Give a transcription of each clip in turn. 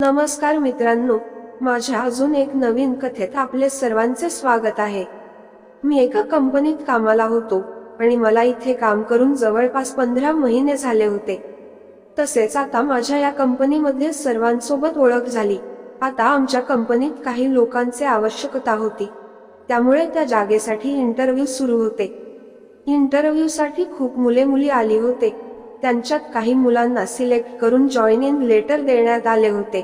नमस्कार मित्रांनो माझ्या अजून एक नवीन कथेत आपले सर्वांचे स्वागत आहे. मी एका कंपनीत कामाला होतो आणि मला इथे काम करून जवळपास पंधरा महिने झाले होते. तसेच आता माझ्या या कंपनीमध्ये सर्वांसोबत ओळख झाली. आता आमच्या कंपनीत काही लोकांचे आवश्यकता होती. त्यामुळे त्या जागेसाठी इंटरव्ह्यू सुरू होते. इंटरव्ह्यूसाठी खूप मुले मुली आली होते. त्यांच्यात काही मुलांना सिलेक्ट करून जॉईनिंग लेटर देण्यात आले होते.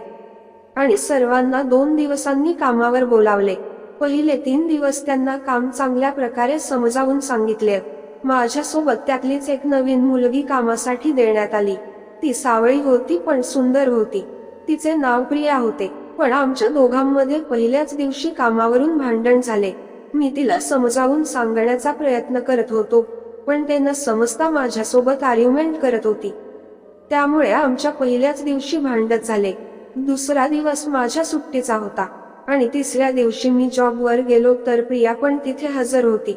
आणि सर्वांना दोन दिवसांनी कामावर बोलावले. पहिले तीन दिवस त्यांना काम चांगल्या प्रकारे समजावून सांगितले. माझ्यासोबत त्यातलीच एक नवीन मुलगी कामासाठी देण्यात आली. ती सावळी होती पण सुंदर होती. तिचे नाव प्रिया होते. पण आमच्या दोघांमध्ये पहिल्याच दिवशी कामावरून भांडण झाले. मी तिला समजावून सांगण्याचा प्रयत्न करत होतो. पण ते न समजता माझ्यासोबत आर्ग्युमेंट करत होती. त्यामुळे आमच्या पहिल्याच दिवशी भांडत झाले. दुसरा दिवस माझ्या सुट्टीचा होता. आणि तिसऱ्या दिवशी मी जॉबवर गेलो तर प्रिया पण तिथे हजर होती.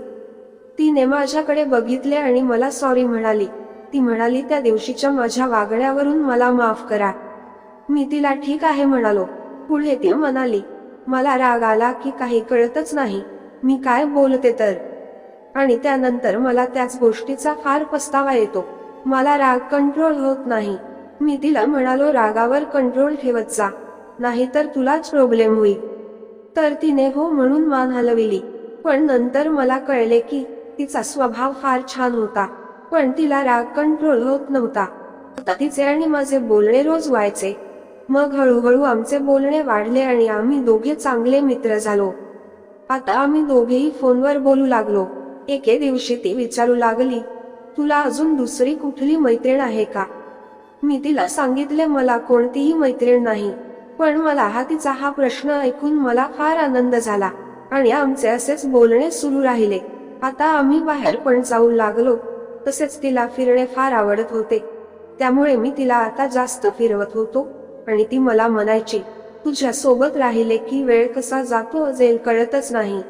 तिने माझ्याकडे बघितले आणि मला सॉरी म्हणाली. ती म्हणाली त्या दिवशीच्या माझ्या वागण्यावरून मला माफ करा. मी तिला ठीक आहे म्हणालो. पुढे ती म्हणाली मला राग आला की काही कळतच नाही. मी काय बोलते तर? आणि त्यानंतर मला त्याच गोष्टीचा फार पस्तावा येतो. मला राग कंट्रोल होत नाही. मी तिला म्हणालो रागावर कंट्रोल ठेवत जा. नाहीतर तुलाच प्रॉब्लेम होईल. तर तिने हो म्हणून मान हलविली. पण नंतर मला कळले की तिचा स्वभाव फार छान होता. पण तिला राग कंट्रोल होत नव्हता. आता तिचे आणि माझे बोलणे रोज व्हायचे. मग हळूहळू आमचे बोलणे वाढले आणि आम्ही दोघे चांगले मित्र झालो. आता आम्ही दोघेही फोनवर बोलू लागलो. एके दिवशी ती विचारू लागली तुला अजून दुसरी कुठली मैत्रीण आहे का? मी तिला सांगितले मला कोणतीही मैत्रीण नाही पण मला हा तिचा हा प्रश्न ऐकून मला फार आनंद झाला आणि आमचे असेच बोलणे सुरू राहिले. आता आम्ही बाहेर पण जाऊ लागलो तसेच तिला फिरणे फार आवडत होते. त्यामुळे मी तिला आता जास्त फिरवत होतो आणि ती मला म्हणायची तुझ्या सोबत राहिले की वेळ कसा जातो जेल कळतच नाही.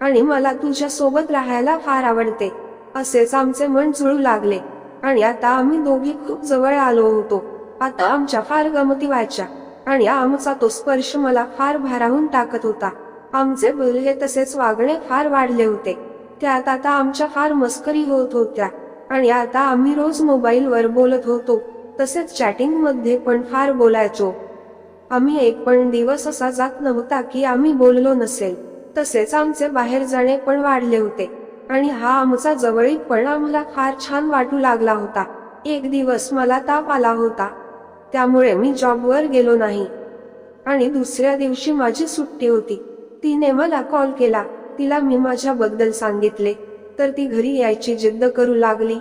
आणि मला तुझ्या सोबत राहायला फार आवडते असेच आमचे मन जुळू लागले. आणि आता आम्ही दोघी खूप जवळ आलो होतो. आता आमच्या फार गमती व्हायच्या. आणि आमचा तो स्पर्श मला फार भारावून टाकत होता. आमचे बोलणे तसेच वागणे फार वाढले होते. त्यात आता आमच्या फार मस्करी होत होत्या. आणि आता आम्ही रोज मोबाईलवर बोलत होतो. तसेच चॅटिंगमध्ये पण फार बोलायचो. आम्ही एक पण दिवस असा जात नव्हता की आम्ही बोललो नसेल. तसेच आमचे बाहेर जाणे पण वाढले होते. आणि हा आमचा जवळीकपण आम्हाला फार छान वाटू लागला होता. एक दिवस मला ताप आला होता. त्यामुळे मी जॉबवर गेलो नाही. आणि दुसऱ्या दिवशी माझी सुट्टी होती. तिने मला कॉल केला. तिला मी माझ्याबद्दल सांगितले. तर ती घरी यायची जिद्द करू लागली.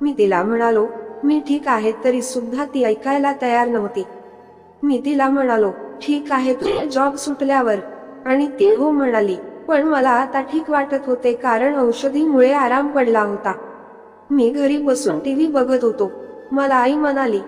मी तिला म्हणालो मी ठीक आहे तरी सुद्धा ती ऐकायला तयार नव्हती. मी तिला म्हणालो ठीक आहे तुझा जॉब सुटल्यावर आणि ती हो म्हणाली पण मला आता ठीक वाटत होते कारण औषधीमुळे आराम पडला होता. मी घरी बसून टीव्ही बघत होतो. मला आई म्हणाली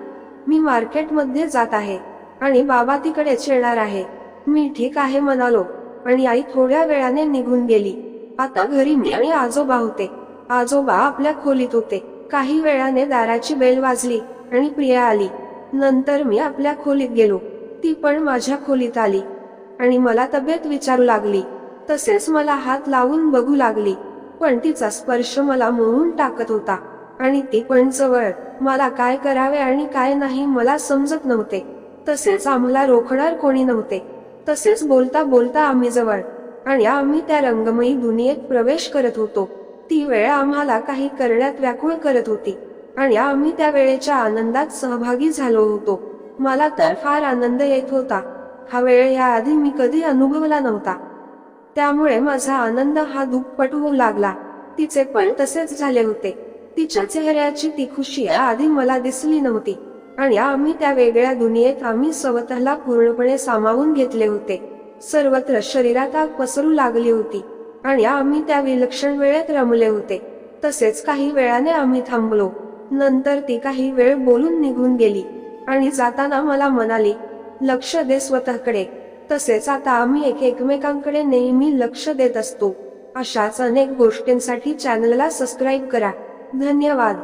मी मार्केटमध्ये जात आहे आणि बाबा तिकडेच येणार आहे. मी ठीक आहे म्हणालो आणि आई थोड्या वेळाने निघून गेली. आता घरी मी आणि आजोबा होते. आजोबा आपल्या खोलीत होते. काही वेळाने दाराची बेल वाजली आणि प्रिया आली. नंतर मी आपल्या खोलीत गेलो. ती पण माझ्या खोलीत आली. आणि मला तब्येत विचारू लागली. तसेच मला हात लावून बघू लागली. पण तिचा स्पर्श मला मोहून टाकत होता. आणि ती पण जवळ. मला काय करावे आणि काय नाही मला समजत नव्हते. तसेच आम्हाला रोखणार कोणी नव्हते. तसेच बोलता बोलता आम्ही जवळ. आणि आम्ही त्या रंगमयी दुनियेत प्रवेश करत होतो. ती वेळ आम्हाला काही करण्यात व्याकुळ करत होती. आणि आम्ही त्या वेळेच्या आनंदात सहभागी झालो होतो. मला तर फार आनंद येत होता. हा वेळ याआधी मी कधी अनुभवला नव्हता. त्यामुळे माझा आनंद हा दुप्पट होऊ लागला. तिचे पण तसेच झाले होते. तिच्या चेहऱ्याची ती खुशी आधी मला दिसली नव्हती. आणि आम्ही त्या वेगळ्या दुनियेत आम्ही स्वतःला पूर्णपणे सामावून घेतले होते. सर्वत्र शरीरात आग पसरू लागली होती. आणि आम्ही त्या विलक्षण वेळेत रमले होते. तसेच काही वेळाने आम्ही थांबलो. नंतर ती काही वेळ बोलून निघून गेली. आणि जाताना मला म्हणाली लक्ष दे स्वतःकडे. तसेच आता आम्ही एक एकमेकांकडे नेहमी लक्ष देत असतो. अशाच अनेक गोष्टींसाठी चॅनलला सबस्क्राईब करा. धन्यवाद.